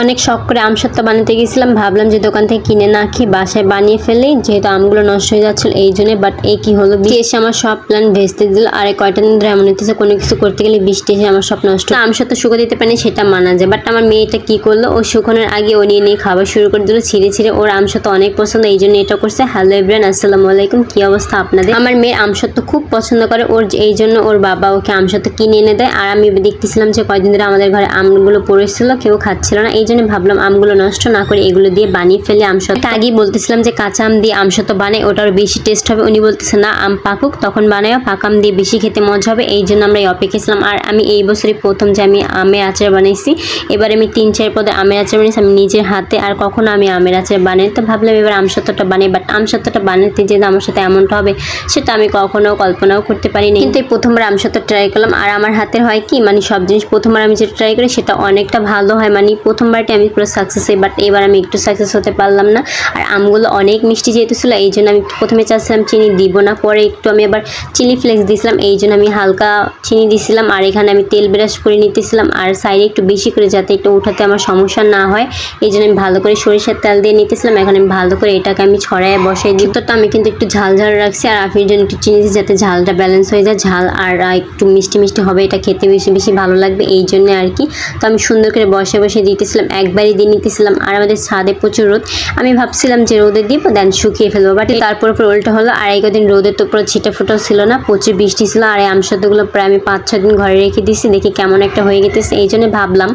অনেক শখ করে আমসত্ত্ব বানাতে গেছিলাম ভাবলাম যে দোকান থেকে কিনে না খেয়ে বাসায় বানিয়ে ফেলি, যেহেতু আমগুলো নষ্ট হয়ে যাচ্ছিল এই জন্য বাট এই কি হলো এসে আমার সব প্ল্যান ভেস্তে দিল। আর কয়টা দিন ধরে এমন হইতেছে, কোনো কিছু করতে গেলে বৃষ্টি এসে আমার সব নষ্ট আমসত্ত্ব শুকো দিতে পারি সেটা মানা যায়। বাট আমার মেয়েটা কি করল? ও শুকানোর আগে ও নিয়ে নিয়ে খাবার শুরু করে দিল, ছিঁড়ে ছিঁড়ে ওর আমসত্ত্ব অনেক পছন্দ, এই জন্য এটা করছে। হ্যালো এভরিয়ান আসসালামু আলাইকুম, কি অবস্থা আপনাদের? আমার মেয়ের আমসত্ত্ব খুব পছন্দ করে, ওর এই জন্য ওর বাবা ওকে আমসত্ত্ব কিনে এনে দেয়। আর আমি দেখতেছিলাম যে কয়দিন ধরে আমাদের ঘরে আমগুলো পড়েছিল কেউ খাচ্ছিল না। এই জন্য ভাবলাম আমগুলো নষ্ট না করে এগুলো দিয়ে বানিয়ে ফেলে আমসত্ত্ব আগেই বলতেছিলাম যে কাঁচা আম দিয়ে আমসত্ত্ব বানাই, ওটার বেশি টেস্ট হবে। উনি বলতেছে, না, আম পাকুক, তখন বানায় পাকা আম দিয়ে বেশি খেতে মজা হবে। এই জন্য আমরা এই অপেক্ষা ছিলাম। আর আমি এই বছরই প্রথম যে আমি আমের আচার বানাইছি, এবার আমি তিন, চার পদে আমের আচার বানিয়েছি, আমি নিজের হাতে। আর কখনো আমি আমের আচার বানাই তো ভাবলাম এবার আমসত্ত্বটা বানাই বাট আমসত্ত্বটা বানাতে যে আমার সাথে এমনটা হবে, সেটা আমি কখনো কল্পনাও করতে পারিনি। কিন্তু এই প্রথমবার আমসত্ত্ব ট্রাই করলাম। আর আমার হাতের হয় কি মানে সব জিনিস প্রথমবার আমি যেটা ট্রাই করি, সেটা অনেকটা ভালো হয়। মানে প্রথমবারটি আমি পুরো সাকসেস হই বাট এবার আমি একটু সাকসেস হতে পারলাম না। আর আমগুলো অনেক মিষ্টি যেহেতু ছিল, এই জন্য আমি প্রথমে চাচ্ছিলাম চিনি দিব না, পরে একটু আমি আবার চিলি ফ্লেক্স দিয়েছিলাম এই জন্য আমি হালকা চিনি দিয়েছিলাম আর এখানে আমি তেল ব্রাশ করে নিতেছিলাম, আর সাইডে একটু বেশি করে যাতে একটু উঠাতে আমার সমস্যা না হয়, এই জন্য আমি ভালো করে সরিষার তেল দিয়ে নিতেছিলাম, এখন আমি ভালো করে এটাকে আমি ছড়ায় বসাই দিই। তো আমি কিন্তু একটু ঝাল ঝাল রাখছি, আর আফির জন্য একটু চিনি যাতে ঝালটা ব্যালেন্স হয়ে যায়, ঝাল আর একটু মিষ্টি মিষ্টি হবে, এটা খেতে বেশি বেশি ভালো লাগবে, এই জন্য আর কি। তো আমি সুন্দর করে বসে বসে দিতেছিলাম একবারই দিয়ে নিতেছিলাম। আর আমাদের ছাদে প্রচুর রোদ। আমি ভাবছিলাম যে রোদে দিব, দেন শুকিয়ে ফেলব। বাট তারপর উপর উল্টো হলো, আর এই কদিন রোদের তো পুরো ছিটা ফুটো ছিল না, প্রচুর বৃষ্টি ছিল, আর এই আমসত্ত্বগুলো প্রায় আমি পাঁচ ছ দিন ঘরে রেখে দিয়েছি, দেখি কেমন একটা হয়ে গেতেছে। এই জন্য ভাবলাম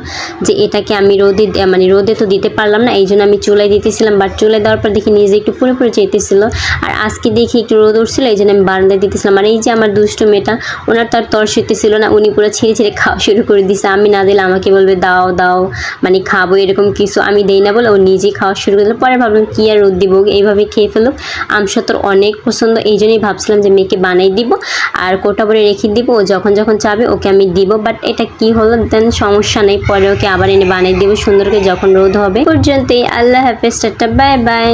যে এটাকে আমি রোদে মানে রোদে তো দিতে পারলাম না, এই জন্য আমি চুলায় দিতেছিলাম। বাট চুলায় দেওয়ার পর দেখি নিজে একটু পুরো পুরো চেতেছিল, আর আজকে দেখি একটু রোদ উঠছিল, এই জন্য আমি বারান্দায় দিতেছিলাম। আর এই যে আমার দুষ্ট মেয়েটা, ওনার তো আর তর্স ছিল না, উনি পুরো ছিঁড়ে ছিঁড়ে খাওয়া শুরু করে দিছে। আমি না দিলে আমাকে বলবে, দাও দাও। মানে খাব, এরকম কিছু আমি দেই না বলে ও নিজেই খাওয়া শুরু করে পরে ভাবলাম, কী আর রোদ দিব? এইভাবে খেয়ে ফেলুক। আমসত্তর অনেক পছন্দ, এই জন্যই ভাবছিলাম যে মেয়েকে বানাই দিব আর কোটা ভরে রেখে দিব। ও যখন যখন চাবে ওকে আমি দিব বাট এটা কি হলো দেন সমস্যা নেই। পরে ওকে আবার এনে বানিয়ে দিব, সুন্দর করে যখন রোদ হবে। পর্যন্তই, আল্লাহ হাফেজ, টাটা বাই বাই